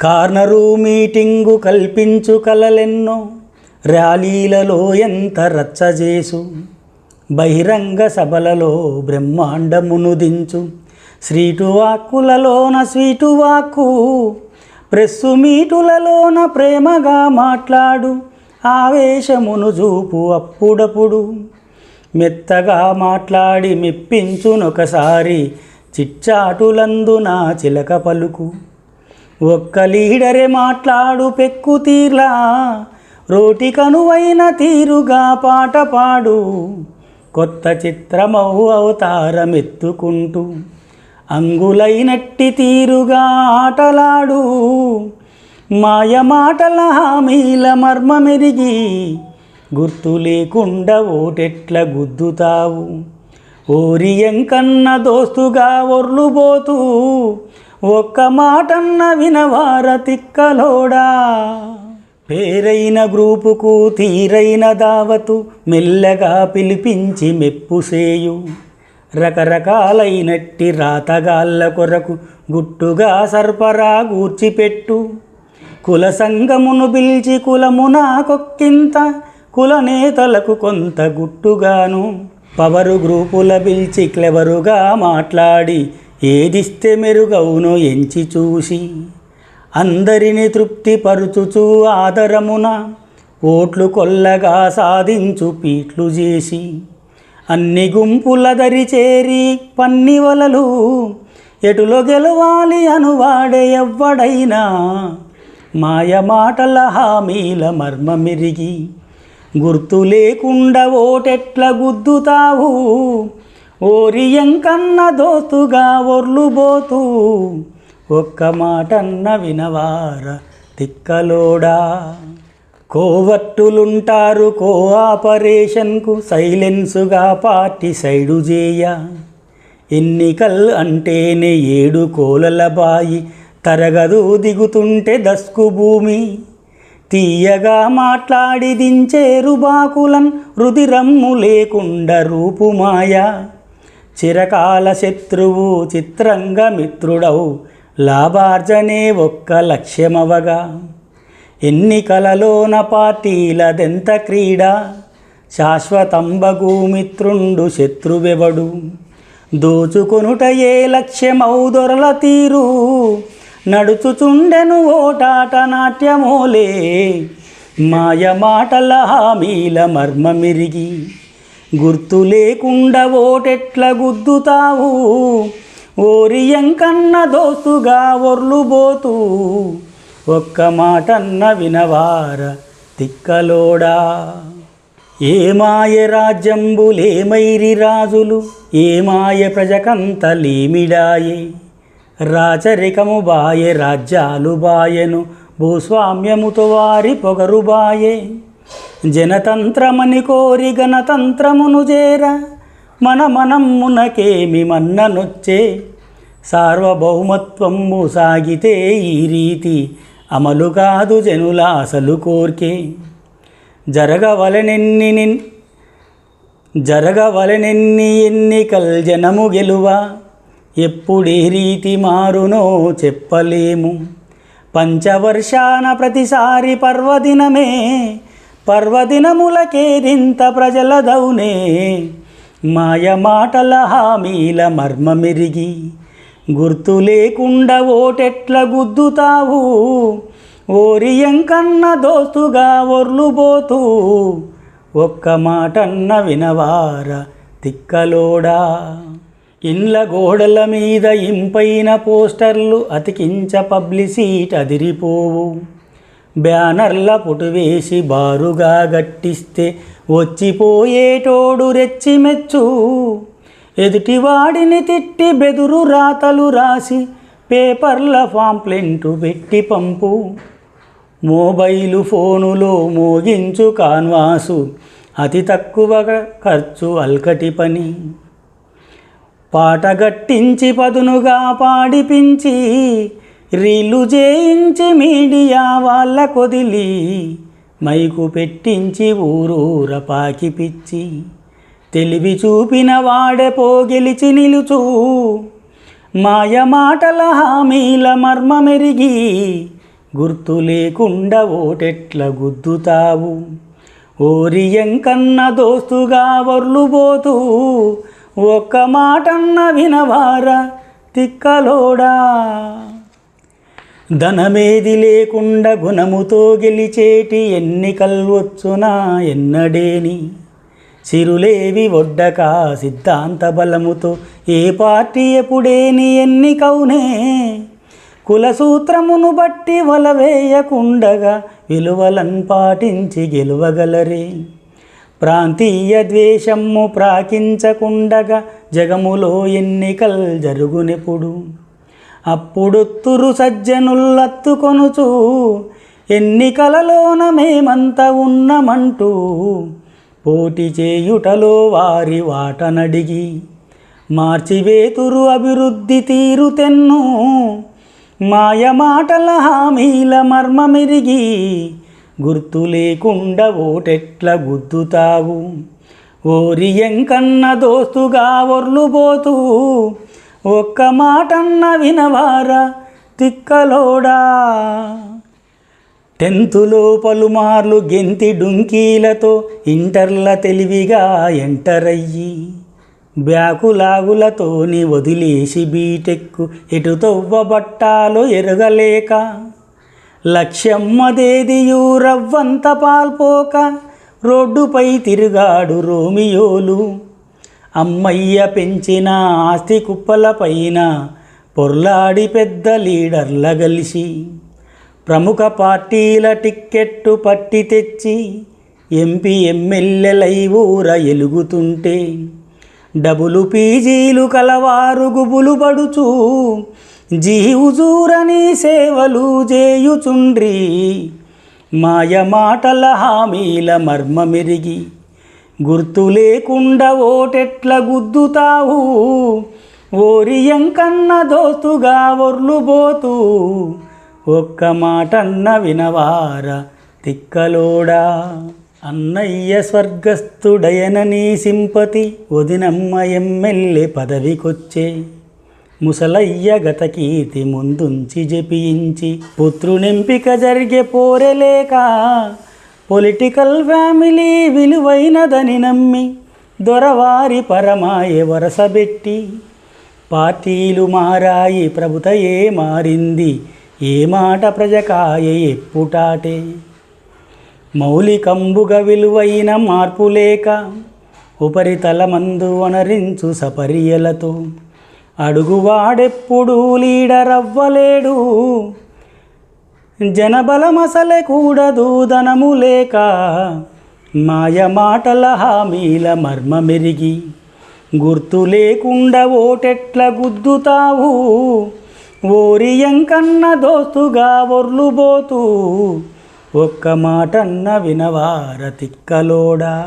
Corner meeting కల్పించు కలలెన్నో ర్యాలీలలో ఎంత రచ్చజేసు. బహిరంగ సభలలో బ్రహ్మాండమును దించు. స్వీటు వాక్కులలోన స్వీటు వాక్కు ప్రెస్సు మీటులలోన ప్రేమగా మాట్లాడు. ఆవేశమును చూపు అప్పుడప్పుడు. మెత్తగా మాట్లాడి మెప్పించునొకసారి చిచ్చాటులందున చిలక పలుకు. ఒక్క లీడరే మాట్లాడు పెక్కు తీర్లా. రోటి కనువైన తీరుగా పాట పాడు. కొత్త చిత్రమవు అవతారమెత్తుకుంటూ. అంగులైనట్టి తీరుగా ఆటలాడు. మాయ మాటల హామీల మర్మమెరిగి గుర్తు లేకుండా ఓటెట్ల గుద్దుతావు. ఓరియం కన్న దోస్తుగా ఒర్లుబోతూ. ఒక్క మాటన్న వినవార తిక్కలోడా? పేరైన గ్రూపుకు తీరైన దావతు మెల్లగా పిలిపించి మెప్పుసేయు రకరకాలైనట్టి రాతగాళ్ళ కొరకు గుట్టుగా సర్పరా గూర్చిపెట్టు కుల సంగమును పిలిచి కులమున కొక్కింత కుల నేతలకు కొంత గుట్టుగాను. పవరు గ్రూపుల పిలిచి క్లెవరుగా మాట్లాడి ఏదిస్తే మెరుగవునో ఎంచి చూసి అందరిని తృప్తిపరుచుచు ఆదరమున ఓట్లు కొల్లగా సాధించు పీట్లు చేసి అన్ని గుంపుల దరి చేరి పన్ని వలలు ఎటులో గెలవాలి అనువాడే ఎవ్వడైనా మాయ మాటల హామీల మర్మమిరిగి గుర్తు లేకుండా ఓటెట్ల గుద్దుతావు ఓరియంకన్న దోస్తుగా ఒర్లుబోతూ ఒక్క మాటన్న వినవార తిక్కలోడా. కోవట్టులుంటారు కో ఆపరేషన్కు సైలెన్సుగా పార్టీ సైడు చేయ ఎన్నికల్ అంటేనే ఏడు కోలల బాయి తరగదు దిగుతుంటే దస్కు భూమి. తీయగా మాట్లాడి దించేరు బాకులన్ రుదిరమ్ము లేకుండా రూపుమాయ. చిరకాల శత్రువు చిత్రంగా మిత్రుడవు లాభార్జనే ఒక్క లక్ష్యమవగా. ఎన్నికలలోన పార్టీలదెంత క్రీడ శాశ్వతంబగు మిత్రుండు శత్రువెవడు? దోచుకొనుటయే ఏ లక్ష్యమౌ దొరల తీరు? నడుచుచుండెను ఓటాట నాట్యమోలే మాయ మాటల హామీల మర్మమిరిగి. గుర్తు లేకుండా ఓటెట్ల గుద్దుతావు. ఓరియంకన్న దోస్తుగా ఒర్లుబోతూ ఒక్క మాటన్న వినవార తిక్కలోడా. ఏమాయ రాజ్యంబులేమైరి రాజులు ఏమాయ ప్రజకంతలేమిడాయే ప్రజకంత లేమిడాయే. రాచరికము బాయే రాజ్యాలు బాయెను భూస్వామ్యముతో వారి పొగరు బాయే. జనతంత్రమని కోరి గణతంత్రమును చేర మన మనమ్మునకేమి మన్ననొచ్చే? సార్వభౌమత్వము సాగితే ఈ రీతి అమలు కాదు జనుల అసలు కోర్కే. జరగవలనెన్ని జరగవలనెన్ని ఎన్నికల్ జనము గెలువ? ఎప్పుడే రీతి మారునో చెప్పలేము. పంచవర్షాన ప్రతిసారి పర్వదినమే పర్వదినములకేరింత ప్రజల దౌనే మాయ మాటల హామీల మర్మమెరిగి గుర్తు లేకుండా ఓటెట్ల గుద్దుతావు. ఓరియంకన్న దోస్తుగా ఒర్లుబోతూ ఒక్క మాటన్న వినవార తిక్కలోడా? ఇండ్ల గోడల మీద ఇంపైన పోస్టర్లు అతికించ పబ్లిసిట్ అదిరిపోవు. బ్యానర్ల పుటువేసి బారుగా గట్టిస్తే వచ్చిపోయేటోడు రెచ్చిమెచ్చు ఎదుటివాడిని తిట్టి బెదురు రాతలు రాసి పేపర్ల పాంప్లెంటు పెట్టి పంపు. మొబైలు ఫోనులో మోగించు కాన్వాసు అతి తక్కువ ఖర్చు అల్కటి పని. పాట గట్టించి పదునుగా పాడిపించి రీలు చేయించి మీడియా వాళ్ళ కొదిలి మైకు పెట్టించి ఊరూర పాకిపిచ్చి తెలివి చూపిన వాడే పోగెలిచి నిలుచు మాయ మాటల హామీల మర్మమెరిగి గుర్తు లేకుండా ఓటెట్ల గుద్దుతావు. ఓరియంకన్న దోస్తుగా వర్లుబోతూ ఒక్క మాటన్న వినవార తిక్కలోడా? ధనమేది లేకుండా గుణముతో గెలిచేటి ఎన్నికల్వచ్చునా ఎన్నడేని? సిరులేవి ఒడ్డక సిద్ధాంత బలముతో ఏ పార్టీ ఎప్పుడేని ఎన్నికవునే కులసూత్రమును బట్టి వలవేయకుండగా విలువలను పాటించి గెలువగలరే. ప్రాంతీయ ద్వేషము ప్రాకించకుండగా జగములో ఎన్నికల్ జరుగునెప్పుడు? అప్పుడొత్తురు సజ్జనుల్లత్తుకొనుచు ఎన్నికలలోన మేమంత ఉన్నమంటూ పోటీ చేయుటలో వారి వాటనడిగి మార్చివేతురు అభివృద్ధి తీరు తెన్ను మాయ మాటల హామీల మర్మమెరిగి గుర్తు లేకుండా ఓటెట్ల గుద్దుతావు. ఓరి ఎంకన్న దోస్తుగా ఒర్లుబోతూ ఒక్క మాటన్న వినవారా తిక్కలోడా? టెన్త్లో పలుమార్లు గెంతి డుంకీలతో ఇంటర్ల తెలివిగా ఎంటర్ అయ్యి బ్యాకులాగులతోని వదిలేసి బీటెక్కు ఎటు తవ్వబట్టాలో ఎరగలేక లక్ష్యమ్మదేదియు రవ్వంత పాల్పోక రోడ్డుపై తిరుగాడు రోమియోలు. అమ్మయ్య పెంచిన ఆస్తి కుప్పలపైన పొర్లాడి పెద్ద లీడర్ల గలిసి ప్రముఖ పార్టీల టిక్కెట్టు పట్టి తెచ్చి ఎంపీ ఎమ్మెల్యేలై ఊర ఎలుగుతుంటే డబులు పీజీలు కలవారు గుబులు పడుచు జీవుజూరని సేవలు చేయుచుండ్రి మాయ మాటల హామీల మర్మమెరిగి గుర్తు లేకుండా ఓటెట్ల గుద్దుతావు. ఓరియం కన్న దోస్తుగా ఒర్లుబోతూ ఒక్క మాటన్న వినవార తిక్కలోడా. అన్నయ్య స్వర్గస్థుడయనని సింపతి వదినమ్మ ఎమ్మెల్యే పదవికొచ్చే. ముసలయ్య గత కీర్తి ముందుంచి జపించి పుత్రునెంపిక జరిగే పోరెలేక పొలిటికల్ ఫ్యామిలీ విలువైనదని నమ్మి దొరవారి పరమాయ వరసబెట్టి పార్టీలు మారాయి ప్రభుతయే మారింది ఏ మాట ప్రజకాయ ఎప్పుటాటే. మౌలికంబుగ విలువైన మార్పు లేక ఉపరితలమందు వనరించు సపర్యలతో అడుగువాడెప్పుడు లీడర్ అవ్వలేడు జనబలమసలే కూడదు ధనము లేక మాయ మాటల హామీల మర్మమెరిగి గుర్తు లేకుండా ఓటెట్ల గుద్దుతావు. ఓరియం కన్న దోస్తుగా ఒర్లుబోతూ ఒక్క మాటన్న వినవార తిక్కలోడా.